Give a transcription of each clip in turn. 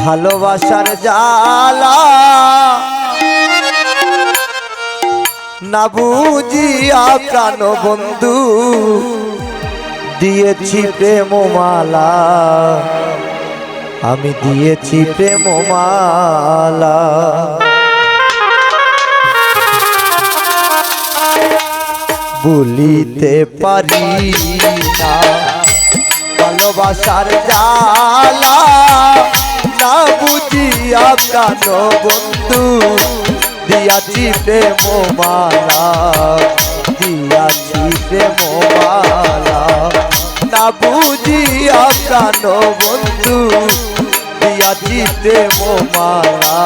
ভালোবাসার জালা না বুঝিয়া প্রাণ বন্ধু দিয়েছি প্রেম মালা আমি দিয়েছি প্রেম মালা বলিতে পারি না, ভালোবাসার জালা প্রাণ বন্ধু দিয়াছি প্রেম মালা, দিয়াছি প্রেম মালা। না বুঝিয়া প্রাণ বন্ধু দিয়াছি প্রেম মালা,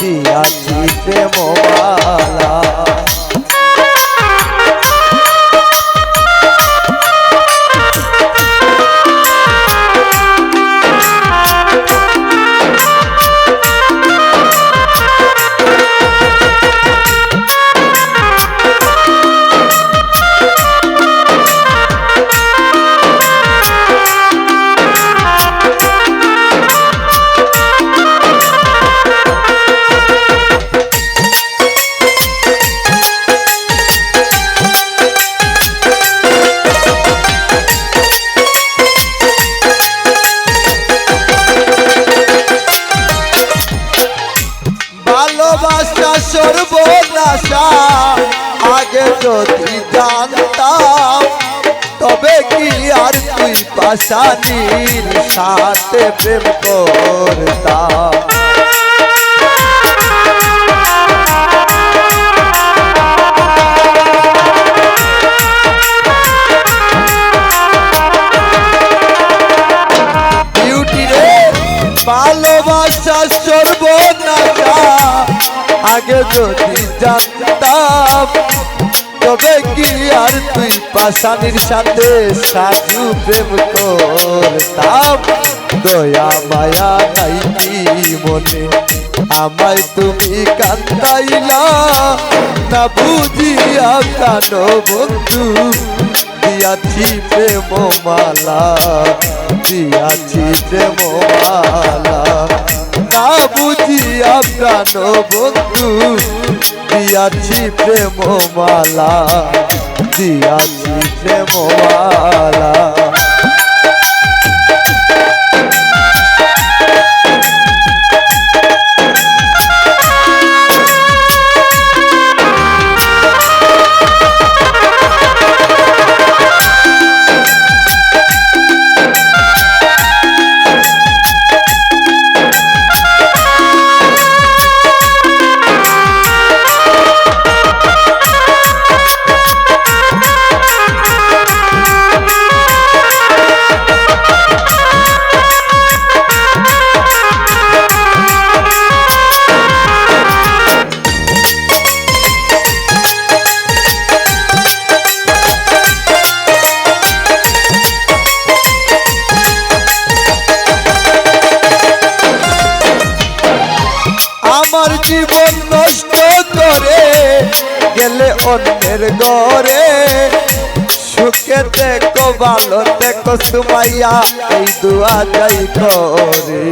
দিয়াছি প্রেম মালা। তুই সাথে প্রেম রে ভালোবাসা সর্বনাশা আগে যদি জানতাম তুই সাথে সাজু প্রেম করতাম। দয়া, মায়া নাই কি মনে? আমায় তুমি কান্দাইলা না বুঝিয়া কান বন্ধু? দিয়াছি প্রেম মালা দিয়াছি প্রেম মালা না বুঝিয়া প্রাণ বন্ধু? দিয়াছি প্রেম মালা দিয়াছি প্রেম গেলে অন্যের ঘরে। সুখে দেখো ভালো দেখো সুমাইয়া, এই দুয়া যাই করে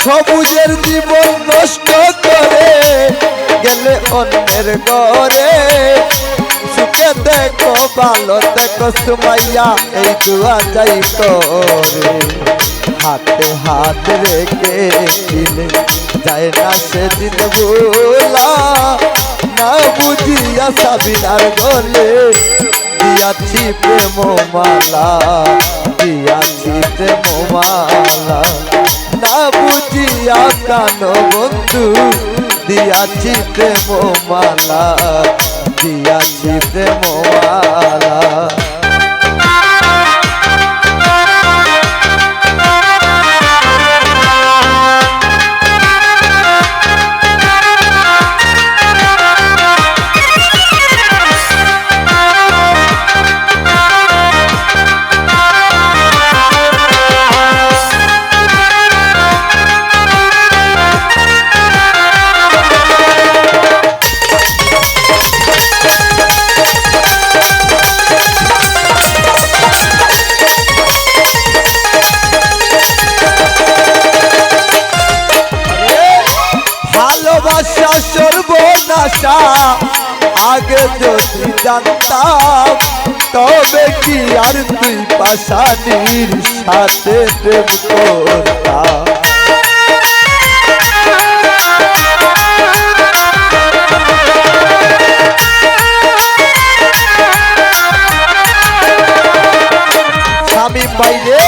সবুজের জীবন নষ্ট করে গেলে অন্যের ঘরে। দেখো ভালো দেখো সুমাইয়া, এই দুয়া যাই করে হাতে হাত রেখে দিলে যায় না সেদিন ভোলা। না বুঝিয়া সাবিনার গলে দিয়াছি প্রেম মালা দিয়াছি প্রেম মালা না বুঝিয়া কান বন্ধু, দিয়াছি প্রেম মালা দিয়াছি প্রেম মালা জানতাম, তবে কি আর তুই পাশানির সাথে প্রেম করতাম? স্বামী বাইরে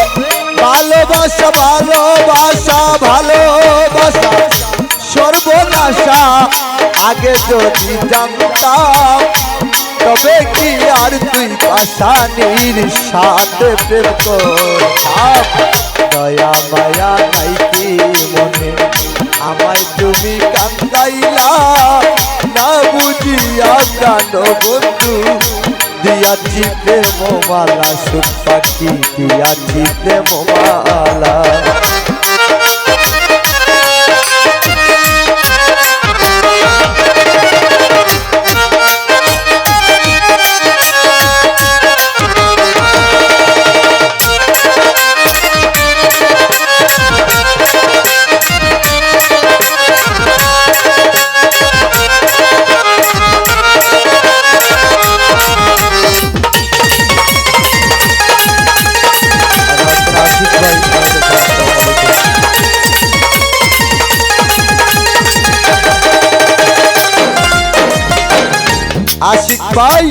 ভালোবাসা ভালোবাসা ভালোবাসা, সর্বনাশা আগে যদি জানতাম, তবে কি আর তুই পাশানির সাথে প্রেম দয়া, মায়া নাই কি মনে? আমায় তুমি কান্দাইলা, না বুঝিয়া প্রাণ বন্ধু, দিয়াছি প্রেম মালা সুখ পাখি, দিয়াছি প্রেম আশিক ভাই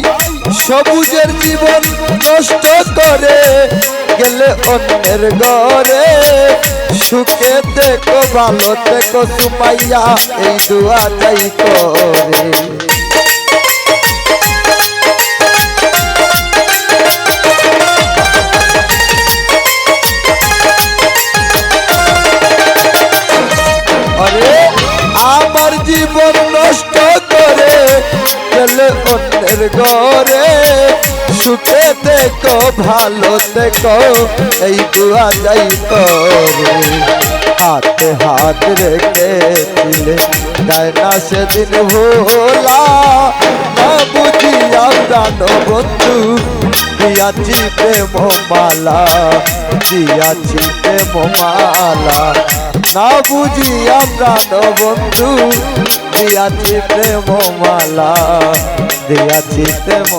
সবুজের জীবন নষ্ট করে গেলে অন্যের ঘরে। সুখে দেখো, ভালো দেখো, সুমাইয়া, এই দুয়া যাই করে আমার জীবন ঘরে, সুখে দেখো ভালো দেখো এই দুয়া যাই করে। হাতে হাত রেখে দিলে যায় না সেদিন ভোলা। না বুঝিয়া প্রাণ বন্ধু, দিয়াছি প্রেম মালা দিয়াছি প্রেম মালা না বুঝিয়া প্রাণ বন্ধু, দিয়াছি প্রেম মালা দিয়াছি প্রেম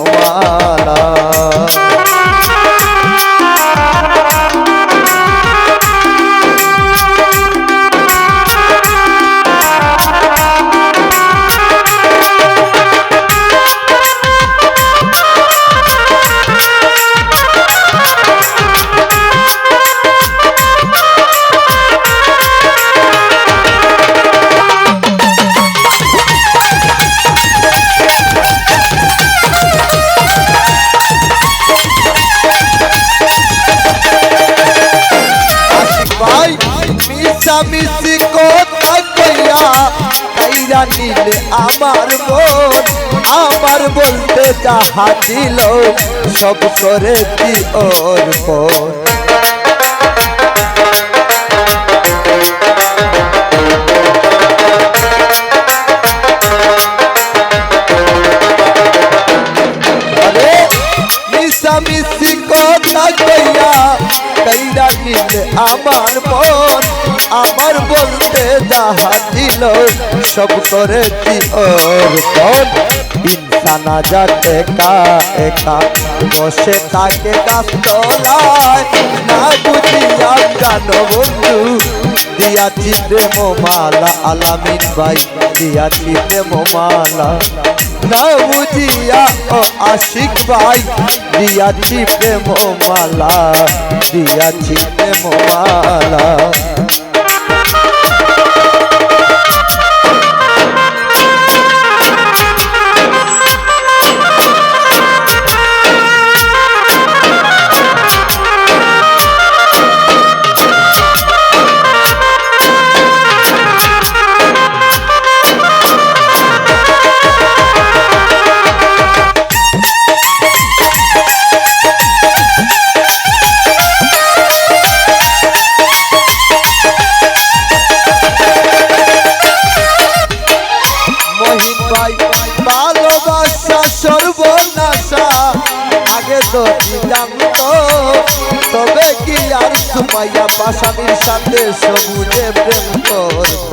বলতে যাহা দিল সব করে দি ওর বোন আরে মিশা কথা কইয়া কইরা নিলে আমার মন। আমার বলতে যাহা দিল সব করে দি ওর যাতে একা একা বসে থাকে গাছ তলায় না বুঝিয়া জানো বন্ধু। দিয়াছি প্রেম মালা আলামিন ভাই, দিয়াছি প্রেম মালা না বুঝিয়া ও আশিক ভাই, দিয়াছি প্রেম মালা দিয়াছি প্রেম মালা পাইয়া পাশামির সাথে সবুজে প্রেম করত।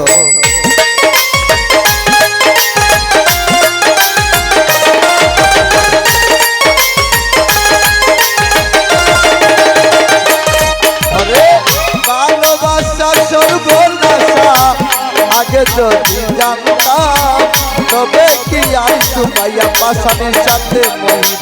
আগে যদি জানতাম, তবে কি আইসু পাইয়া পাশামির সাথে মহিত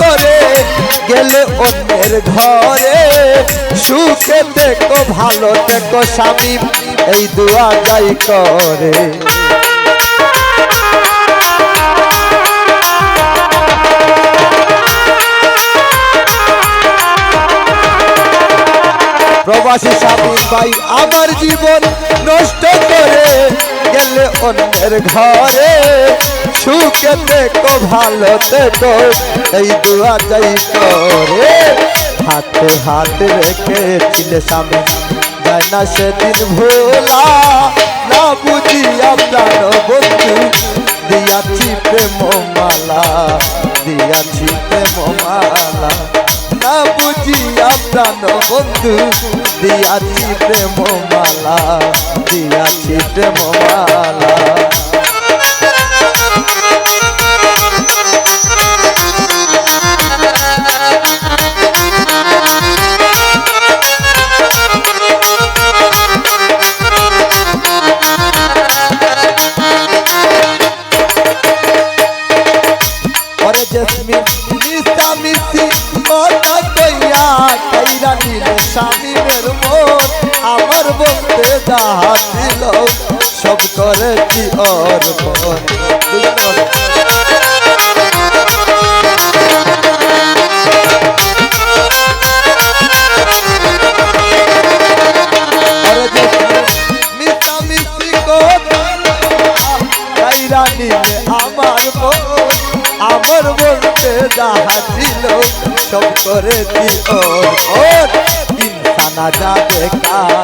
করে গেলে অন্যের ঘরে। সুখে দেখো, ভালো দেখো স্বামী, এই দোয়া যাই করে। প্রবাসী স্বামী ভাই, আমার জীবন নষ্ট করে গেলে অন্যের ঘরে। সুখে দেখো, ভালো দেখো, এই দুয়া যাই করে। হাতে হাত রেখেছিলে স্বামী যায় না সেদিন ভোলা, না বুঝিয়া প্রাণ বন্ধু। দিয়াছি প্রেম মালা দিয়াছি প্রেম মালা না বুঝিয়া প্রাণ বন্ধু। দিয়াছি প্রেম মালা দিয়াছি প্রেম মালা কইরা নিলে আমার মন আমার বলতে যাহা ছিল সব করেছি ওর। ইনসানা যাবে কা একা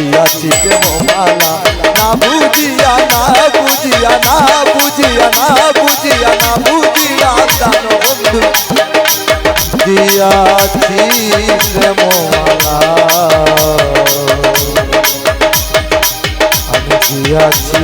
দিয়াছি প্রেম মালা না বুঝিয়া না বুঝিয়া না বুঝিয়া না বুঝিয়া না বুঝিয়া আপনার বন্ধু। দিয়াছি প্রেম মালা আমি দিয়াছি